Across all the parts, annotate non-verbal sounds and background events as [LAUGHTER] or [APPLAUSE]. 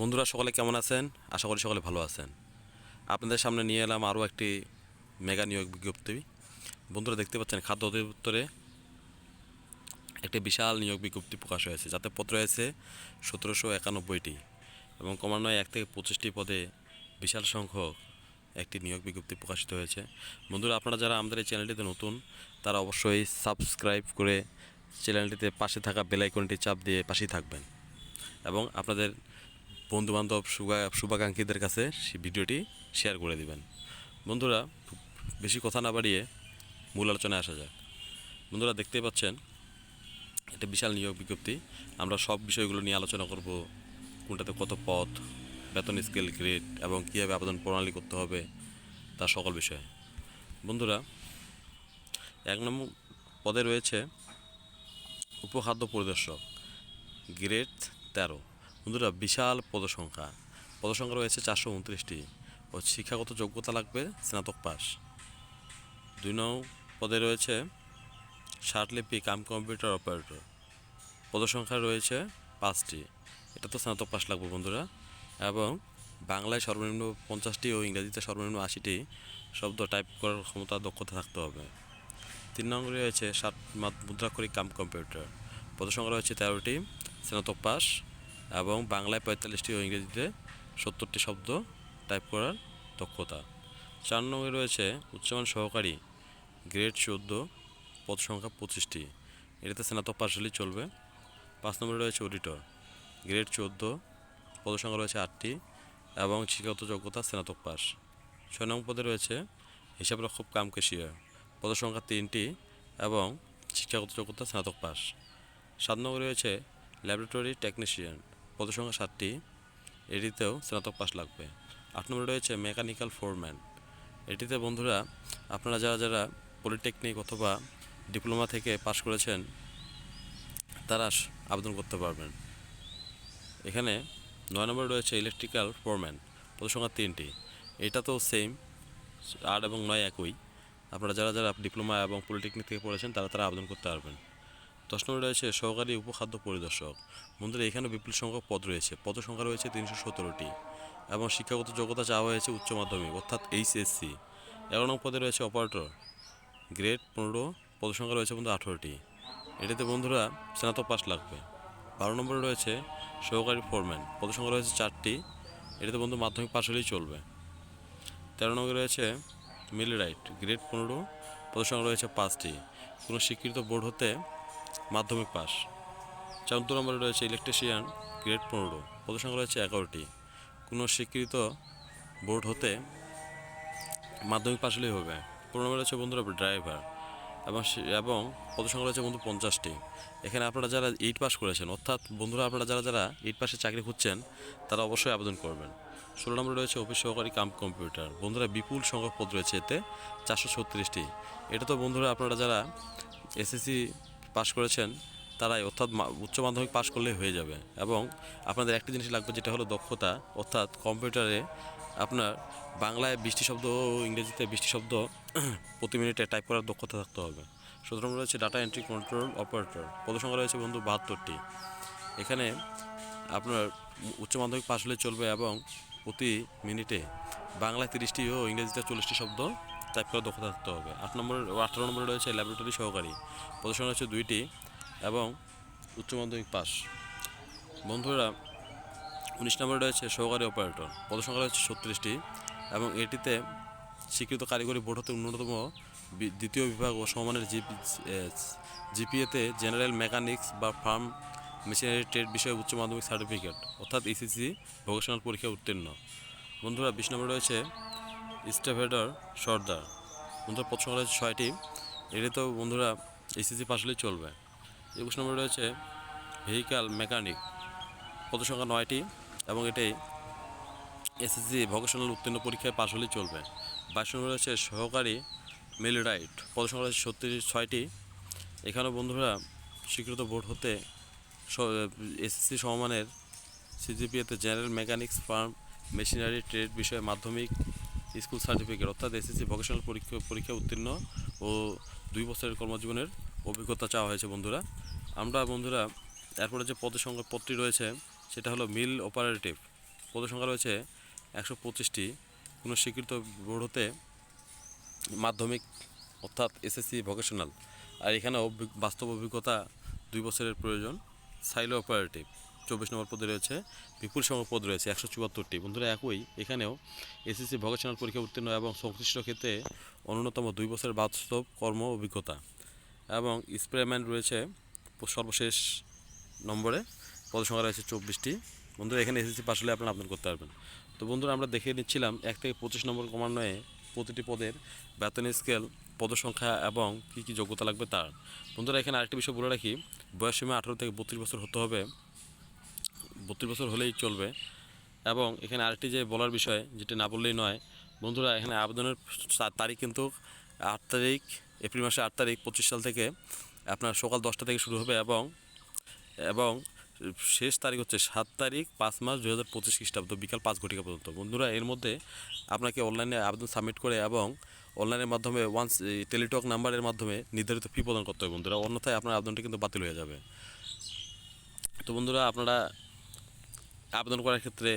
বন্ধুরা, সকলে কেমন আছেন? আশা করি সকলে ভালো আছেন। আপনাদের সামনে নিয়ে এলাম আরও একটি মেগা নিয়োগ বিজ্ঞপ্তি। বন্ধুরা, দেখতে পাচ্ছেন খাদ্য অধিদপ্তরে একটি বিশাল নিয়োগ বিজ্ঞপ্তি প্রকাশ হয়েছে, যাতে পত্র হয়েছে সতেরোশো একানব্বইটি এবং ক্রমান্বয়ে এক থেকে পঁচিশটি পদে বিশাল সংখ্যক একটি নিয়োগ বিজ্ঞপ্তি প্রকাশিত হয়েছে। বন্ধুরা, আপনারা যারা আমাদের এই চ্যানেলটিতে নতুন, তারা অবশ্যই সাবস্ক্রাইব করে চ্যানেলটিতে পাশে থাকা বেলাইকনটি চাপ দিয়ে পাশেই থাকবেন। এবং আপনাদের বন্ধুবান্ধব, শুভা শুভাকাঙ্ক্ষীদের কাছে সেই ভিডিওটি শেয়ার করে দিবেন। বন্ধুরা বেশি কথা না বাড়িয়ে মূল আলোচনায় আসা যাক। বন্ধুরা, দেখতেই পাচ্ছেন এটা বিশাল নিয়োগ বিজ্ঞপ্তি। আমরা সব বিষয়গুলো নিয়ে আলোচনা করব, কোনটাতে কত পথ, বেতন, স্কেল গ্রেড এবং কীভাবে আবেদন প্রণালী করতে হবে তার সকল বিষয়ে। বন্ধুরা, এক নম্বর পদে রয়েছে উপখাদ্য পরিদর্শক গ্রেড তেরো। বন্ধুরা, বিশাল পদসংখ্যা। পদসংখ্যা রয়েছে চারশো উনত্রিশটি। ও শিক্ষাগত যোগ্যতা লাগবে স্নাতক পাস দুই নং পদে রয়েছে ষাটলিপি কাম কম্পিউটার অপারেটর। পদসংখ্যা রয়েছে পাঁচটি। এটা তো স্নাতক পাস লাগবে বন্ধুরা। এবং বাংলায় সর্বনিম্ন পঞ্চাশটি ও ইংরেজিতে সর্বনিম্ন আশিটি শব্দ টাইপ করার ক্ষমতা, দক্ষতা থাকতে হবে। তিন নম্বরে রয়েছে মাত- মুদ্রাক্ষরিক কাম কম্পিউটার। পদসংখ্যা রয়েছে তেরোটি, স্নাতক পাস এবং বাংলায় পঁয়তাল্লিশটি ও ইংরেজিতে সত্তরটি শব্দ টাইপ করার দক্ষতা। চার নম্বরে রয়েছে উচ্চমান সহকারী গ্রেড চোদ্দ, পদ সংখ্যা পঁচিশটি। এটাতে স্নাতক পাস হলেই চলবে। পাঁচ নম্বরে রয়েছে অডিটর গ্রেড চোদ্দ, পদ সংখ্যা রয়েছে আটটি এবং শিক্ষাগত যোগ্যতা স্নাতক পাস ছয় নম্বর পদে রয়েছে হিসাবরক্ষক কাম কেশিয়ার পদ সংখ্যা তিনটি এবং শিক্ষাগত যোগ্যতা স্নাতক পাস সাত নম্বরে রয়েছে ল্যাবরেটরি টেকনিশিয়ান পদ সংখ্যা সাতটি, এটিতেও স্নাতক পাস লাগবে। আট নম্বরে রয়েছে মেকানিক্যাল ফোরম্যান। এটিতে বন্ধুরা, আপনারা যারা যারা পলিটেকনিক অথবা ডিপ্লোমা থেকে পাশ করেছেন, তারা আবেদন করতে পারবেন। এখানে নয় নম্বরে রয়েছে ইলেকট্রিক্যাল ফোরম্যান পদ সংখ্যা তিনটি। এটা তো সেম, আট এবং নয় একই। আপনারা যারা যারা ডিপ্লোমা এবং পলিটেকনিক থেকে পড়েছেন, তারা তারা আবেদন করতে পারবেন। দশ নম্বরে রয়েছে সহকারী উপখাদ্য পরিদর্শক। বন্ধুরা, এখানে বিপুল সংখ্যক পদ রয়েছে। পদ সংখ্যা রয়েছে তিনশো সতেরোটি এবং শিক্ষাগত যোগ্যতা চাওয়া হয়েছে উচ্চ মাধ্যমিক, অর্থাৎ এইচএসসি। এগারো নম্বর পদে রয়েছে অপারেটর, গ্রেড পনেরো, পদ সংখ্যা রয়েছে বন্ধু আঠেরোটি। এটাতে বন্ধুরা স্নাতক পাস লাগবে। বারো নম্বরে রয়েছে সহকারী ফোরম্যান, পদ সংখ্যা রয়েছে চারটি। এটাতে বন্ধু মাধ্যমিক পাস হলেই চলবে। তেরো নম্বরে রয়েছে মিলরাইট গ্রেড পনেরো, পদ সংখ্যা রয়েছে পাঁচটি। কোনো স্বীকৃত বোর্ড হতে মাধ্যমিক পাস। চৌদ্দ নম্বরে রয়েছে ইলেকট্রিশিয়ান, গ্রেড পনেরো। পদ সংখ্যা রয়েছে এগারোটি। কোনো স্বীকৃত বোর্ড হতে মাধ্যমিক পাস হলেই হবে। পনেরো নম্বরে রয়েছে বন্ধুরা ড্রাইভার এবং এবং পদসংখ্যা রয়েছে বন্ধু পঞ্চাশটি। এখানে আপনারা যারা এইট পাস করেছেন, অর্থাৎ বন্ধুরা আপনারা যারা যারা এইট পাসে চাকরি খুঁজছেন, তারা অবশ্যই আবেদন করবেন। ষোলো নম্বরে রয়েছে অফিস সহকারী কাম কম্পিউটার। বন্ধুরা বিপুল সংখ্যক পদ রয়েছে এতে, চারশো ছত্রিশটি। এটা তো বন্ধুরা আপনারা যারা এসএসসি পাস করেছেন, তারাই অর্থাৎ উচ্চ মাধ্যমিক পাশ করলেই হয়ে যাবে। এবং আপনাদের একটি জিনিস লাগবে যেটা হলো দক্ষতা। অর্থাৎ কম্পিউটারে আপনার বাংলায় বৃষ্টি শব্দ ও ইংরেজিতে বৃষ্টি শব্দ [CLEARS THROAT] প্রতি মিনিটে টাইপ করার দক্ষতা থাকতে হবে। সুতরাং রয়েছে ডাটা এন্ট্রি কন্ট্রোল অপারেটর। পদসংখ্যা রয়েছে বন্ধু বাহাত্তরটি। এখানে আপনার উচ্চ মাধ্যমিক পাস হলে চলবে এবং প্রতি মিনিটে বাংলায় তিরিশটি ও ইংরেজিতে চল্লিশটি শব্দ টাইপ করার দক্ষতা থাকতে হবে। আট নম্বর আঠারো নম্বরে রয়েছে ল্যাবরেটরি সহকারী। পদসংখ্যা রয়েছে দুইটি এবং উচ্চ মাধ্যমিক পাস। বন্ধুরা, উনিশ নম্বরে রয়েছে সহকারী অপারেটর পদসংখ্যা রয়েছে ছত্রিশটি এবং এটিতে স্বীকৃত কারিগরি বোর্ড হতে অন্যতম দ্বিতীয় বিভাগ ও সমমানের জিপিএতে জেনারেল মেকানিক্স বা ফার্ম মেশিনারি ট্রেড বিষয়ে উচ্চ মাধ্যমিক সার্টিফিকেট, অর্থাৎ ইসিসি ভোকেশনাল পরীক্ষা উত্তীর্ণ। বন্ধুরা, বিশ নম্বরে রয়েছে স্টেভেডর সর্দার। বন্ধুরা পদ সংখ্যা রয়েছে ছয়টি তো বন্ধুরা এসিসি পাস হলেই চলবে। একুশ নম্বরে রয়েছে ভেহিক্যাল মেকানিক। পদ সংখ্যা নয়টি এবং এটি এসএসসি ভোকেশনাল উত্তীর্ণ পরীক্ষায় পাশ হলেই চলবে। বাইশ নম্বরে রয়েছে সহকারী মেল রাইট পদ সংখ্যা রয়েছে ছত্রিশ, ছয়টি। এখানেও বন্ধুরা স্বীকৃত বোর্ড হতে এসএসসি সমমানের সিজিপিএতে general mechanics farm machinery trade বিষয়ে মাধ্যমিক স্কুল সার্টিফিকেট, অর্থাৎ এসএসসি ভোকেশনাল পরীক্ষা পরীক্ষা উত্তীর্ণ ও দুই বছরের কর্মজীবনের অভিজ্ঞতা চাওয়া হয়েছে বন্ধুরা। আমরা বন্ধুরা, এরপরে যে পদের সংখ্যা পদটি রয়েছে, সেটা হলো মিল অপারেটিভ পদের সংখ্যা রয়েছে একশো পঁচিশটি। কোনো স্বীকৃত বোর্ড হতে মাধ্যমিক, অর্থাৎ এসএসসি ভোকেশনাল আর এখানে বাস্তব অভিজ্ঞতা দুই বছরের প্রয়োজন। সাইলো অপারেটিভ চব্বিশ নম্বর পদে রয়েছে, বিপুল সংখ্যক পদ রয়েছে, একশো চুয়াত্তরটি। বন্ধুরা, একই, এখানেও এসএসসি ভোকেশনাল পরীক্ষা উত্তীর্ণ এবং সংশ্লিষ্ট ক্ষেত্রে অন্যতম দুই বছরের বাস্তব কর্ম অভিজ্ঞতা এবং স্প্রেম্যান রয়েছে সর্বশেষ নম্বরে পদ সংখ্যা রয়েছে চব্বিশটি। বন্ধুরা, এখানে এসএসসি পাস হলে আপনারা আবেদন করতে পারবেন। তো বন্ধুরা, আমরা দেখে নিচ্ছিলাম এক থেকে পঁচিশ নম্বর ক্রমান্বয়ে প্রতিটি পদের বেতন স্কেল, পদসংখ্যা এবং কী কী যোগ্যতা লাগবে তার। বন্ধুরা, এখানে আরেকটি বিষয় বলে রাখি, বয়স সীমা আঠারো থেকে বত্রিশ বছর হতে হবে। বত্রিশ বছর হলেই চলবে। এবং এখানে আরেকটি যে বলার বিষয়, যেটি না বললেই নয়, বন্ধুরা, এখানে আবেদনের তারিখ কিন্তু আট তারিখ, এপ্রিল মাসের আট তারিখ, পঁচিশ সাল থেকে আপনার সকাল দশটা থেকে শুরু হবে এবং এবং শেষ তারিখ হচ্ছে সাত তারিখ, পাঁচ মাস দু হাজার পঁচিশ খ্রিস্টাব্দ, বিকাল পাঁচ ঘটিকা পর্যন্ত। বন্ধুরা, এর মধ্যে আপনাকে অনলাইনে আবেদন সাবমিট করে এবং অনলাইনের মাধ্যমে ওয়ান্স টেলিটক নাম্বারের মাধ্যমে নির্ধারিত ফি প্রদান করতে হবে বন্ধুরা। অন্যথায় আপনার আবেদনটি কিন্তু বাতিল হয়ে যাবে। তো বন্ধুরা, আপনারা আবেদন করার ক্ষেত্রে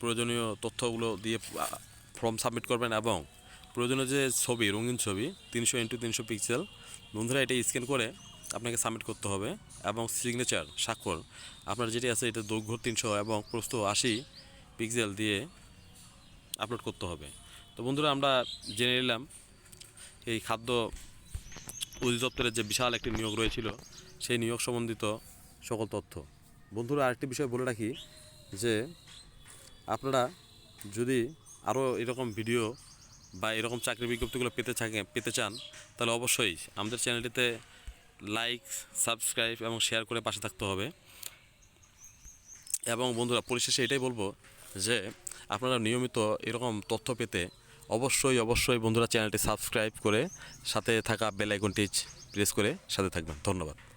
প্রয়োজনীয় তথ্যগুলো দিয়ে ফর্ম সাবমিট করবেন এবং প্রয়োজনীয় যে ছবি, রঙিন ছবি, তিনশো ইন্টু তিনশো পিক্সেল বন্ধুরা এটা স্ক্যান করে আপনাকে সাবমিট করতে হবে এবং সিগনেচার স্বাক্ষর, আপনার যেটি আছে এটা দৈর্ঘ্য তিনশো এবং প্রস্থ আশি পিক্সেল দিয়ে আপলোড করতে হবে। তো বন্ধুরা আমরা জেনে নিলাম এই খাদ্য অধিদপ্তরের যে বিশাল একটি নিয়োগ রয়েছিল, সেই নিয়োগ সম্বন্ধিত সকল তথ্য। বন্ধুরা আরেকটি বিষয় বলে রাখি যে আপনারা যদি আরও এরকম ভিডিও বা এরকম চাকরি বিজ্ঞপ্তিগুলো পেতে থাকে, পেতে চান, তাহলে অবশ্যই আমাদের চ্যানেলটিতে লাইক, সাবস্ক্রাইব এবং শেয়ার করে পাশে থাকতে হবে। এবং বন্ধুরা, পরিশেষে এটাই বলব যে আপনারা নিয়মিত এরকম তথ্য পেতে অবশ্যই অবশ্যই বন্ধুরা চ্যানেলটি সাবস্ক্রাইব করে সাথে থাকা বেল আইকনটি প্রেস করে সাথে থাকবেন। ধন্যবাদ।